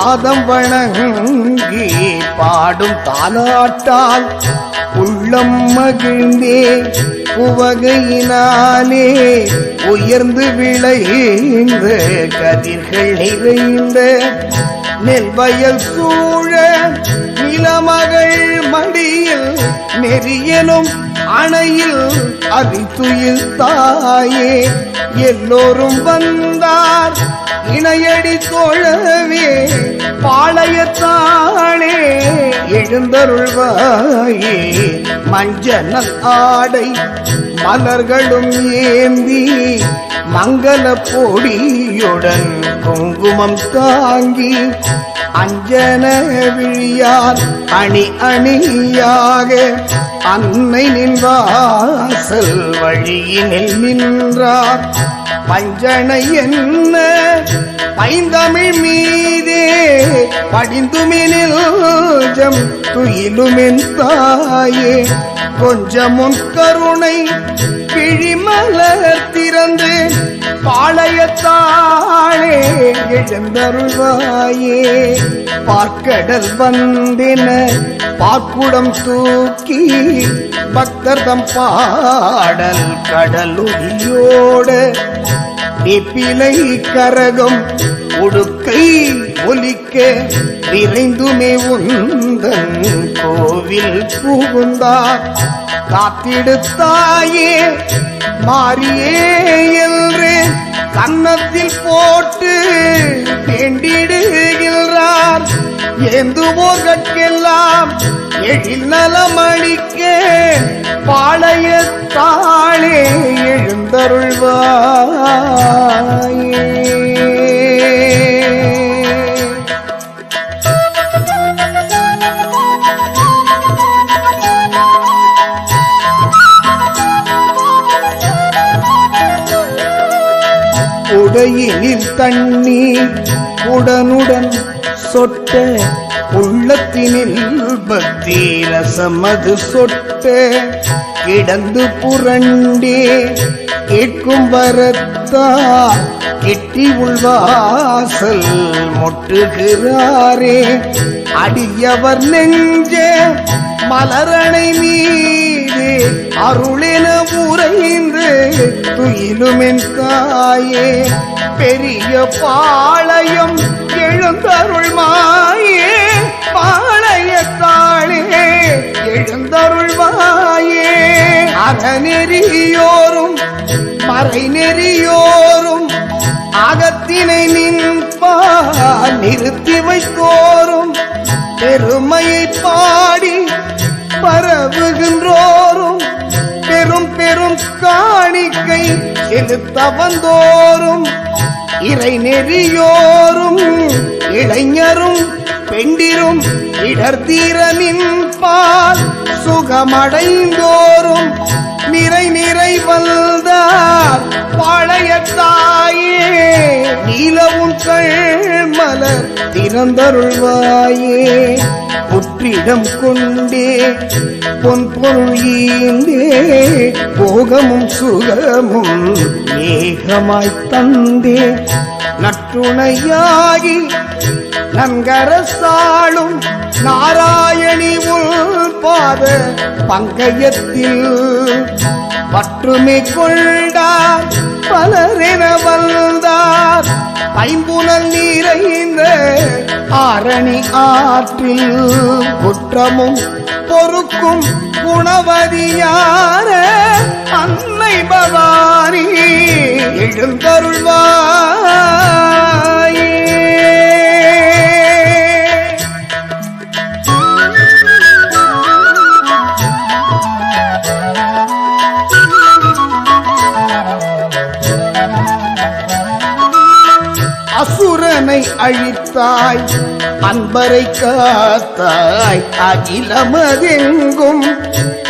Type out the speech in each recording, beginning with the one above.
பாதம் வணங்கி பாடும் தாலாட்டால் உள்ளம் மகிழ்ந்தே உவகையினாலே உயர்ந்து விளைந்த கதிர்கள் நிறைந்த நெல் வயல் சூழ நிலமகள் மடியில் நெறியனும் அணையில் அதித்துயில் தாயே எல்லோரும் வந்தார். இணையடி தோழவே பாளையத்தாளே எழுந்தருள்வாயே மஞ்சள் ஆடை மலர்களும் ஏந்தி மங்கள பொடியுடன் குங்குமம் தாங்கி அஞ்சன விழியார் அணி அணியாக அன்னை நின்றாசல் வழியினில் நின்றார். பஞ்சனை என்ன? பைந்தமிழ் மீதே படிந்துமினில் ஜம் துயிலுமென் தாயே கொஞ்சமுன் கருணை கிழிமலர் திறந்து பாளையத்தாளே எழுந்தருள்வாயே. பார்க்கடல் வந்தின பார்க்குடம் தூக்கி பக்தர்தம் பாடல் கடலுடியோட. வேப்பிலை கரகம் உடுக்கை ஒலிக்க விரைந்துமே உந்தன் கோவில் புகுந்தார் காத்திடுத்தாயே மாறியே என்று கன்னத்தில் போட்டு வேண்டிடுகின்றார். ஏந்துவோர்கட்கெல்லாம் எழில் நலமளிக்க பாளையத்தாளே எழுந்தருள்வாயே. உடையினில் தண்ணீர் உடனுடன் சொட்ட உள்ளத்தினில் பக்தி ரசமது சொட்ட. கிடந்து புரண்டே கேட்கும் வரத்தா கிட்டி உள்வாசல் மொட்டுகிறாரே. அடியவர் நெஞ்ச மலரணை நீ செய்து அருளின உறைந்து துயிலுமின் காயே பெரிய பாளையம் எழுந்தருள் மாயே. பாளையத்தாளே எழுந்தருள்வாயே அகநெறியோரும் மறை நெறியோரும் அகத்தினை நின்பா நிறுத்தி வைத்தோரும். பெருமையை பாடி பரவுகின்றோரும் பெரும் பெரும் காணிக்கை செலுத்த இறை நெறியோரும் இளைஞரும் பெண்டிரும் இடர்தீரனின் பால் சுகமடைந்தோரும் நிறை நிறை பழைய தாயே நீலவும் மலர் திறந்தருள்வாயே. புற்றிடம் கொண்டே பொன் பொருள் ஈந்தே போகமும் சுகமும் ஏகமாய் தந்தே. நற்றுணையாகி நன்கரசாளும் நாராயணி உள் பாத பங்கயத்தில் பற்றுமை கொண்டார் பலரென வந்தார். ஐம்புலன் நிறைந்த ஆரணி ஆற்றில் குற்றமும் பொறுக்கும் குணவதியான அன்னை பவானி எழுந்தருள்வார். அழித்தாய். அன்பரை காத்தாய். அகிலமதெங்கும்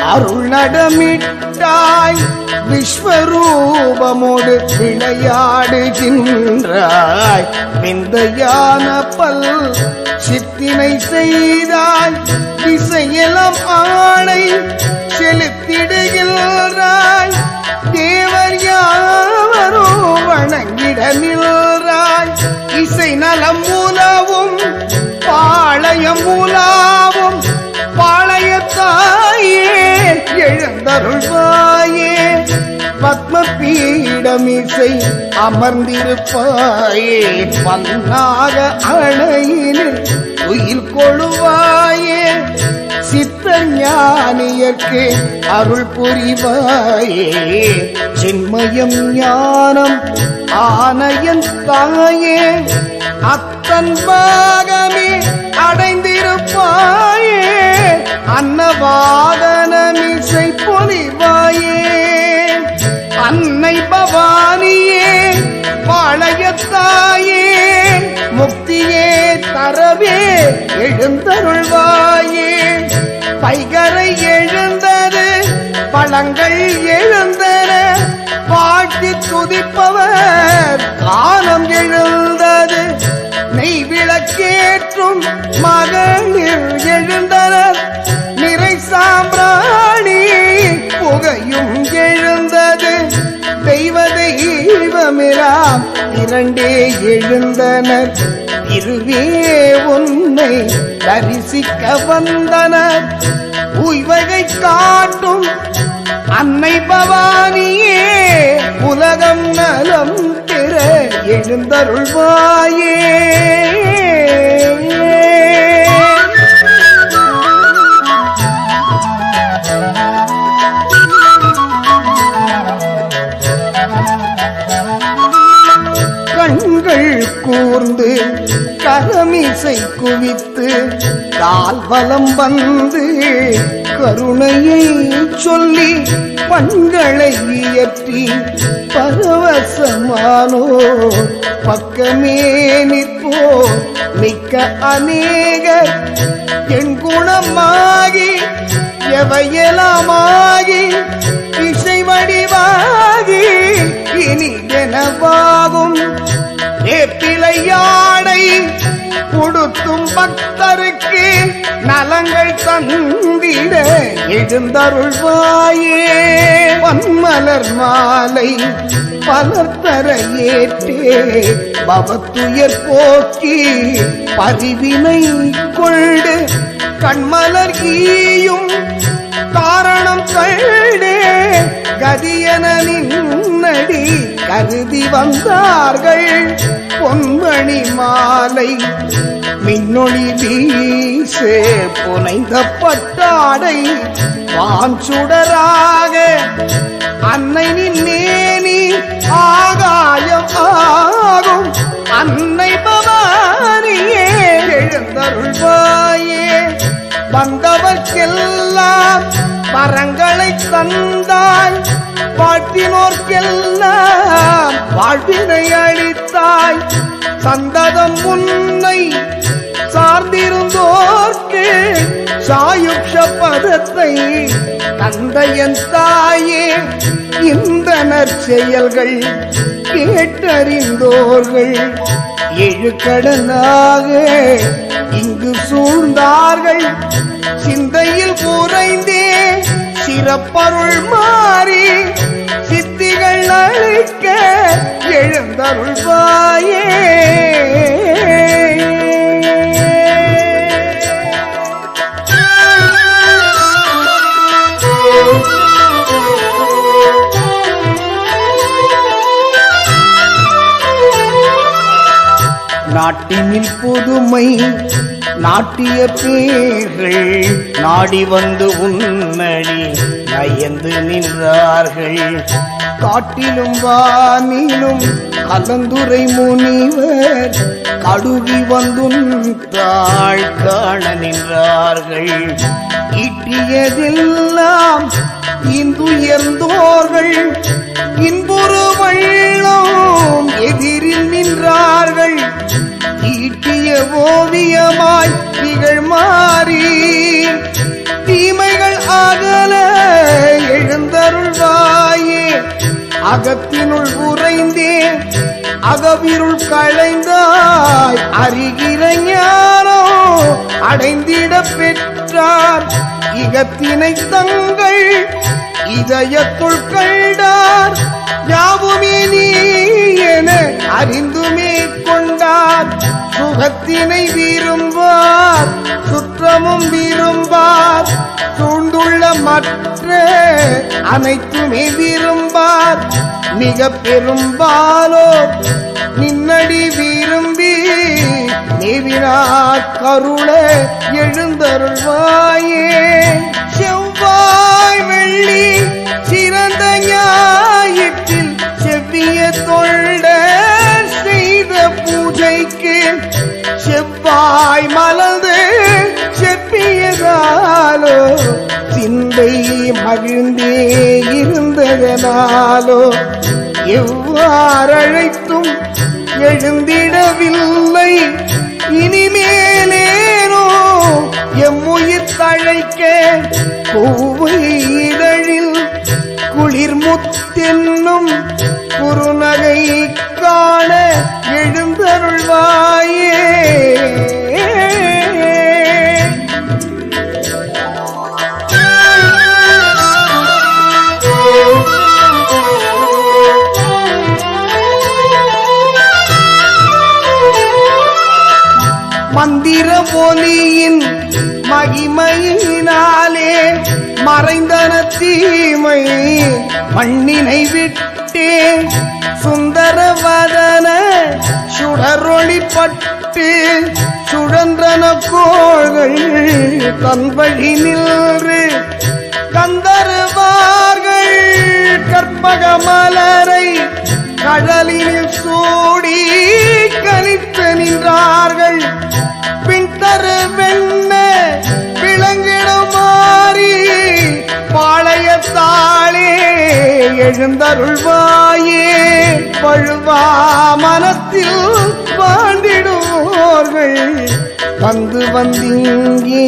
அருள் நடமிட்டாய். விஸ்வரூபமோடு விளையாடுகின்றாய். விந்தையான பல் சித்தினை செய்தாய். இசை நலம் மூலவும் பாளையம் மூலாவும் பாளையத்தாயே எழுந்தருள்வாயே. பத்ம பீடமிசை அமர்ந்திருப்பாயே பன்னாக அணையினில் உயில் கொழுவாயே. சித்த ஞானியர்க்கு அருள் புரிவாயே. சின்மயம் ஞானம் ஆனையன் தாயே. அத்தன் பாகமே அடைந்திருப்பாயே. அன்னவாதனமிசை பொலிவாயே அன்னை பவானியே பாளையத்தாயே முக்தியே தரவே எழுந்தருள்வாயே. பைகரை எழுந்தது பழங்கள் எழுந்தன பாட்டி துதிப்பவர் காலம் எழுந்தது. நெய் விளக்கேற்றும் மகளிர் எழுந்தனர். நிறை சாம்பிராணி புகையும் எழுந்தது. தெய்வ இரண்டே எழுந்தனர். இருவே உன்னை தரிசிக்க வந்தனர். உய்வகை காட்டும் அன்னை பவானியே உலகம் நலம் திற எழுந்தருள்வாயே. கண்கள் கூர்ந்து கரமிசை குவித்து கால் பலம் வந்து கருணையை சொல்லி பண்களை இயற்றி பரவசமானோ பக்கமே நிற்போ மிக்க அநேக என் குணமாகி எவையெல்லாமாகி இசை வடிவாகி இனி எனவாகும். வேப்பிலை யாடை கொடுத்தும் பக்தருக்கு நலங்கள் தந்திட எழுந்தருள்வாயே. பன்மலர் மாலை பலர்த்தர ஏற்றே. பவத்துயர் போக்கி பதிவினை கொண்டு கண்மலர் ஈயும் காரணம் கண்டே. கதியன நின்னடி கருதி வந்தார்கள். பொன்மணி மாலை மின்னொளி வீசே புனைந்த பட்டாடை வாஞ்சுடராக அன்னை நின்னேனி ஆகாயம் ஆகும். அன்னை பவானியே எழுந்தருள்வாயே. வந்தவர்க்கெல்லாம் மரங்களை தந்தாய் வாழ்த்தினோர்க்கெல்லாம் வாழ்வினை அளித்தாய். சந்ததம் உன்னை சார்ந்திருந்தோர்க்கு சாயுக்ஷ பதத்தை தந்தையன் தாயே இந்த நற்செயல்கள் கேட்டறிந்தோர்கள். ஏழு கடலாக இங்கு சூழ்ந்தார்கள். சிந்தையில் உறைந்தே சிறப்பருள் மாறி சித்திகள் அழிக்க எழுந்தருள்வாயே. நாட்டினில் புதுமை நாட்டிய பேர்கள் நாடி வந்து உன்னடி நயந்து நின்றார்கள். காட்டிலும் வானிலும் கலந்துரை முனிவர் கடுகி வந்துன் தாழ் காண நின்றார்கள். ஈட்டியதெல்லாம் இந்துயர்ந்தோர்கள் இன்புறு வெள்ளம் எதிரில் நின்றார்கள். ஈட்டிய ஓவியமாய் திகழ் மாறி தீமைகள் அகல எழுந்தருள்வாயே அகத்தினுள் உறைந்தே அகவிருள் களைந்தாய். அறிகிற ஞானோ அடைந்திட பெற்ற பெற்றார் இகத்தினை தங்கள் இதயத்துள் கண்டார் யாவுமே நீ என அறிந்துமே கொண்டார். சுகத்தினை விரும்பார் சுற்றமும் விரும்பார். சூழ்ந்துள்ள மற்ற அனைத்துமே விரும்பார். மிக பெரும்பாலோ நின்னடி விரும்பி நேவினார் கருளை எழுந்தருள்வார். இருந்ததனாலோ எவ்வாறழைத்தும் எழுந்திடவில்லை. இனிமேலேனோ எம்முயிர் தழைக்க பூவை இதழில் குளிர் முத்தென்னும் குறுநகை காண எழுந்தருள்வார். ஒலியின் மகிமையினாலே மறைந்தன தீமை. மண்ணினை விட்டே சுந்தரவதன சுடரொளிப்பட்டு சுழன்றன கோள்கள் தன் வழி நின்று கந்தருவார்கள். கற்பக மலரை கடலில் சூடி கலித்து நின்றார்கள். பின்தரு வெண்ண விளங்கிடும் மாறி பாளையத்தாளே எழுந்தருள்வாயே பழுவா மனத்தில் வாழ்ந்திடுவோர்கள் வந்து வந்தீங்கே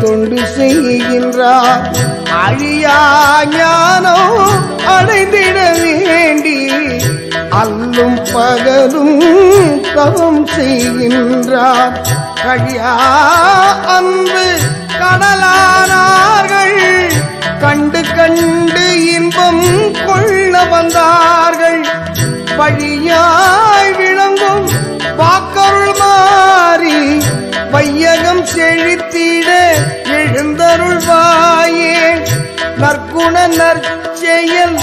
தொண்டு செய்கின்றார். அழியா ஞானம் அடைந்திட வேண்டி அல்லும் பகலும் தவம் செய்கின்றார். கழியா அன்பு கடலானார்கள். கண்டு கண்டு இன்பம் கொள்ள வந்தார்கள். பழியாய் விளங்கும் வாக்கருள் மாறி வையகம் செழித்திட எழுந்தருள்வாயே. நற்குண நற்செயல்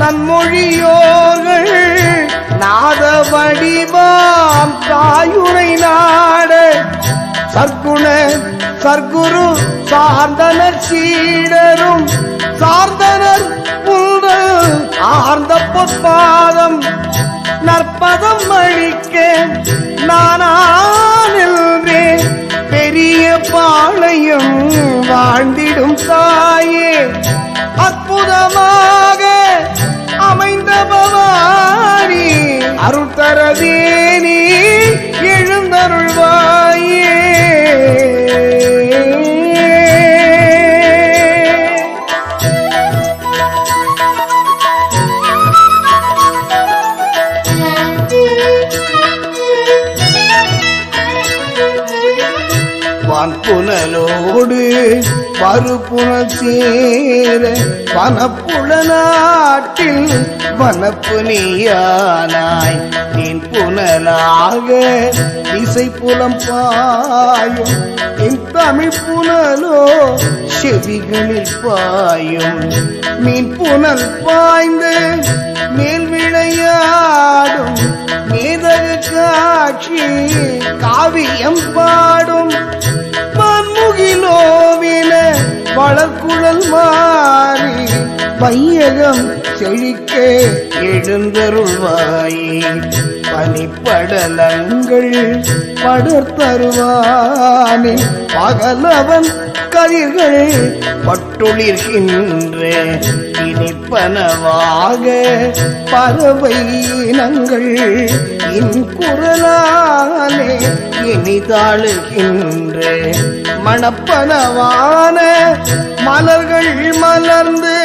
நன்மொழியோர்கள் நாத வடிவாம் தாயுரை நாட சற்குண சர்க்குரு சார்ந்தனர் சீடரும் சார்ந்தனர் உங்கள் ஆர்ந்த பொற்பாதம் நற்பதம் அழிக்க நானே பெரிய பாளையம் வாழ்ந்திடும் தாயே. அற்புதமாக அமைந்த பவானி அருள்தரவேணி எழுந்தருள்வாயே. வான்புனலோடு பருப்புணல் சேர வனப்புல நாட்டில் வனப்பு நீயானாய். நீன் புனலாக இசை புலம் பாயும் என் தமிழ் புனலோ செவிகளில் பாயும். மீன் புனல் பாய்ந்து மேல் விளையாடும் மேதகு காட்சி காவியம் பாடும். மண்முகிலோவின வளர்குழல் மாறி வையகம் செழிக்க எழுந்தருள்வாயே. பனிப்படலங்கள் படர்த்தருவானே. பகலவன் கதிர்கள் பட்டொளிர்கின்ற இனிப்பனவாக பறவை இனங்கள் இன் குரலாலே இனிதாளுகின்ற மணப்பனவான மலர்கள் மலர்ந்து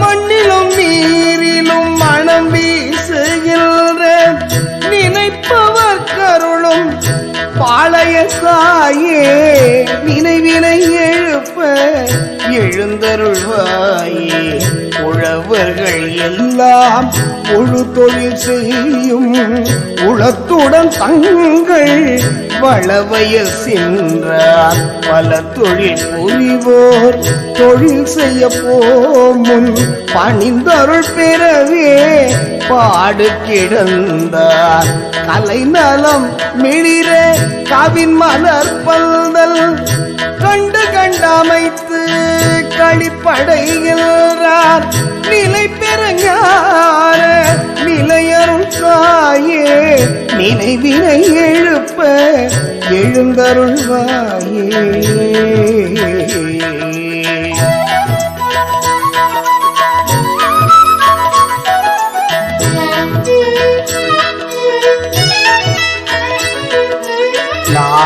மண்ணிலும் நீரிலும் மனம் வீசுகின்ற நினைப்பவர் கருளும் பாளைய சாயே. நினைவினை எழுப்ப எழுந்தருள்வாயே. உழவர்கள் எல்லாம் முழு தொழில் செய்யும் உளத்துடன் தங்கள் வளவயல் சென்றார். பல தொழில் புரிவோர் தொழில் செய்ய போமுன் பணிந்தருள் பெறவே பாடு கிடந்தார். கலை நலம் மிளிர கவின் மலர் பல்தல் கண்டு கண்டமைத்து களிப்படைகிறார் நிலை பெற ஞான நிலையருள் தாயே நினைவினை எழுப்ப எழுந்தருள்வாயே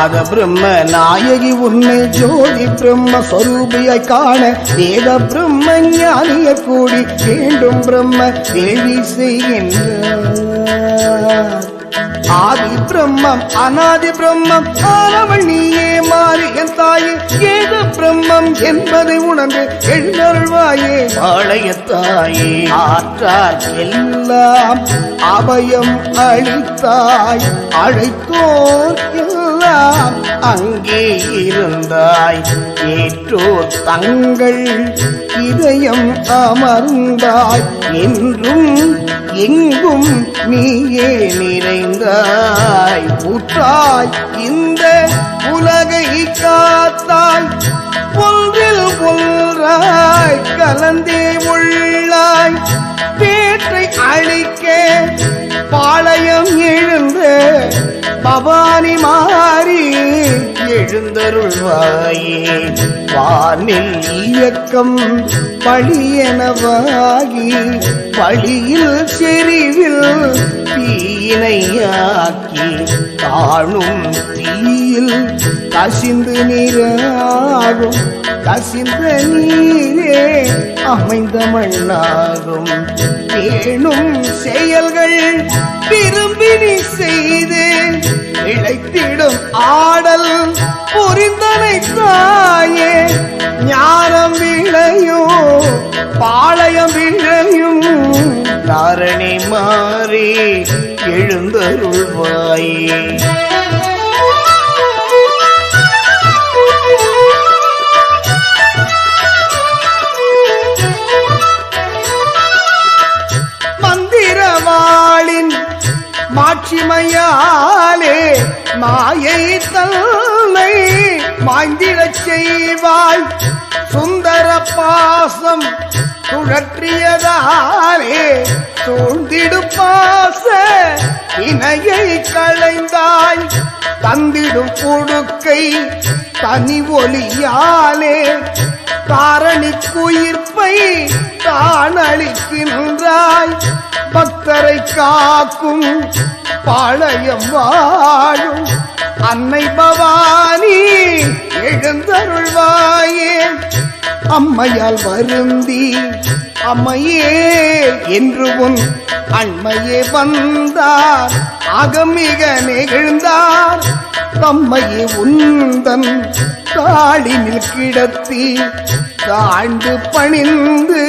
நாத பிரம்ம நாயகி உன்னை ஜோதி பிரம்ம சொரூபியை காண வேத பிரம்ம ஞானிய கூடி வேண்டும் பிரம்ம தேவி செய்கின்ற ஆதி பிரம்மம் அனாதி பிரம்மம் ஆனவள் நீயே மாறி என் தாயே ஏக பிரம்மம் என்பதை உணர்ந்து எழுந்தருள்வாயே வாழைய தாயே ஆற்றார் எல்லாம் அபயம் அளித்தாய் அழைத்தோர் எல்லாம் அங்கே இருந்தாய். ஏற்றோர் தங்கள் இதயம் அமர்ந்தாய் என்றும் எங்கும் நீயே நிறைந்தாய். உற்றாய் உற்றாய் இந்த உலகை காத்தாய் ஒன்றில் ஒன்றாய் கலந்தே உள்ளாய். பேற்றை அழிக்க பாளையம் எழுந்த பவானி மாறி எழுந்தருள்வாயே. வானில் இயக்கம் பழியனவாகி பழியில் செறிவில் தீயினையாக்கி காணும் தீயில் கசிந்து நீராகும் கசிந்த நீரே அமைந்த மண்ணாகும். பேணும் செயல்கள் விரும்பி நீ செய்து இழைத்திடும் ஆடல் புரிந்தனை தாயே ஞானம் விளையும் பாளையம் விளையும் தாரணி மாறி எழுந்தருள்வாயே. மாட்சிமையாலே மாயை தன்னை மாய்ந்திடச் செய்வாய் சுந்தர பாசம் சுழற்றியதாலே சூழ்ந்திடு பாச இணையை களைந்தாய் தந்திடும் கொடுக்கை தனி ஒலியாலே காரணிக்குயிர்ப்பை தானளிக்கின்றாய். பக்தரை காக்கும் பாளையம் வாழும் அன்னை பவானி எழுந்தருள்வாயே. அம்மையால் வருந்தி அம்மையே என்று உன் அண்மையே வந்தார். அகமிக நெகிழ்ந்தார். தம்மையே உந்தன் தாளினில் கிடத்தி தாழ்ந்து பணிந்து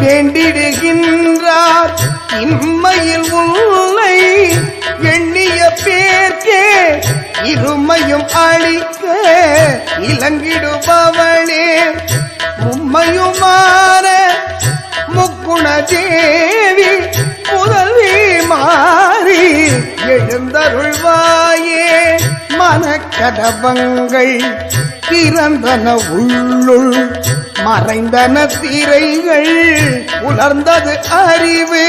வேண்டிடுகின்றார். இம்மையில் உன்னை எண்ணிய பேர்க்கே இருமையும் அழிக்க இலங்கிடுபவளே உம்மையுமான முக்குண தேவி முதல்வி மாறி எழுந்தருள்வாயே. மனக்கதவங்கள் திறந்தன உள்ளுள் மறைந்தன திரைகள் உலர்ந்தது அறிவு.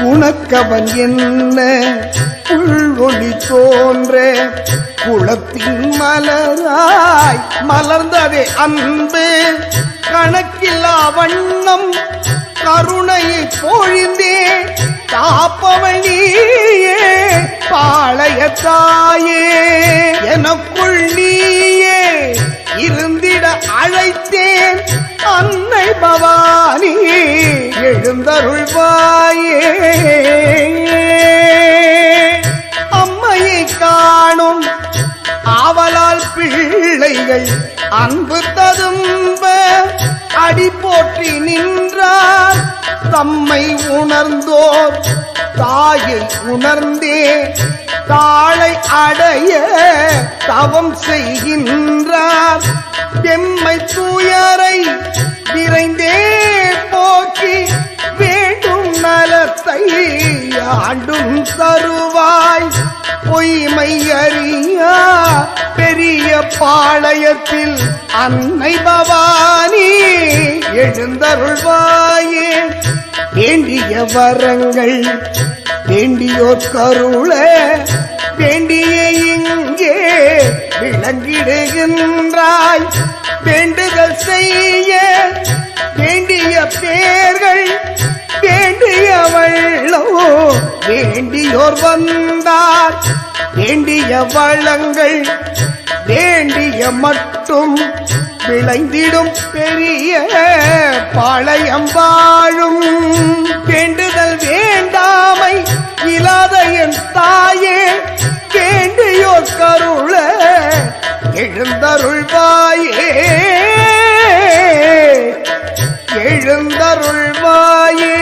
குணக்கவன் என்ன? உள்ளொளி தோன்ற குளத்தின் மலராய் மலர்ந்ததே அன்பு. கணக்கில்லா வண்ணம் கருணை பொழிந்தே காப்பவள் நீயே பாளைய தாயே. எனக்குள் நீயே இருந்திட அழைத்தேன். அன்னை பவானி எழுந்தருள்வாயே. அம்மையை காணும் ஆவலால் பிள்ளைகள் அன்பு ததும்ப அடி போற்றி நின்றார். தம்மை உணர்ந்தோர் தாயை உணர்ந்தே தாளை அடைய தவம் செய்கின்றார். எம்மை தூயரை விரைந்தே போக்கி வேண்டும் நலத்தை ஆண்டும் தருவாய். பொய்மை அறியா பெரிய பாளையத்தில் அன்னை பவானி எழுந்தருள்வாயே. வேண்டிய வரங்கள் வேண்டியோர் கருள வேண்டிய இங்கே விளங்கிடுகின்றாய். வேண்டுதல் செய்ய வேண்டிய பேர்கள் வேண்டியவள்ளோ வேண்டியோர் வந்தார். வேண்டிய வளங்கள் வேண்டிய மட்டும் விளைந்திடும் பெரிய பாளையம் வாழும். வேண்டுதல் வேண்டாமை இல்லாத என் தாயே வேண்டியோர் கருள எழுந்தருள்வாயே. எழுந்தருள்வாயே.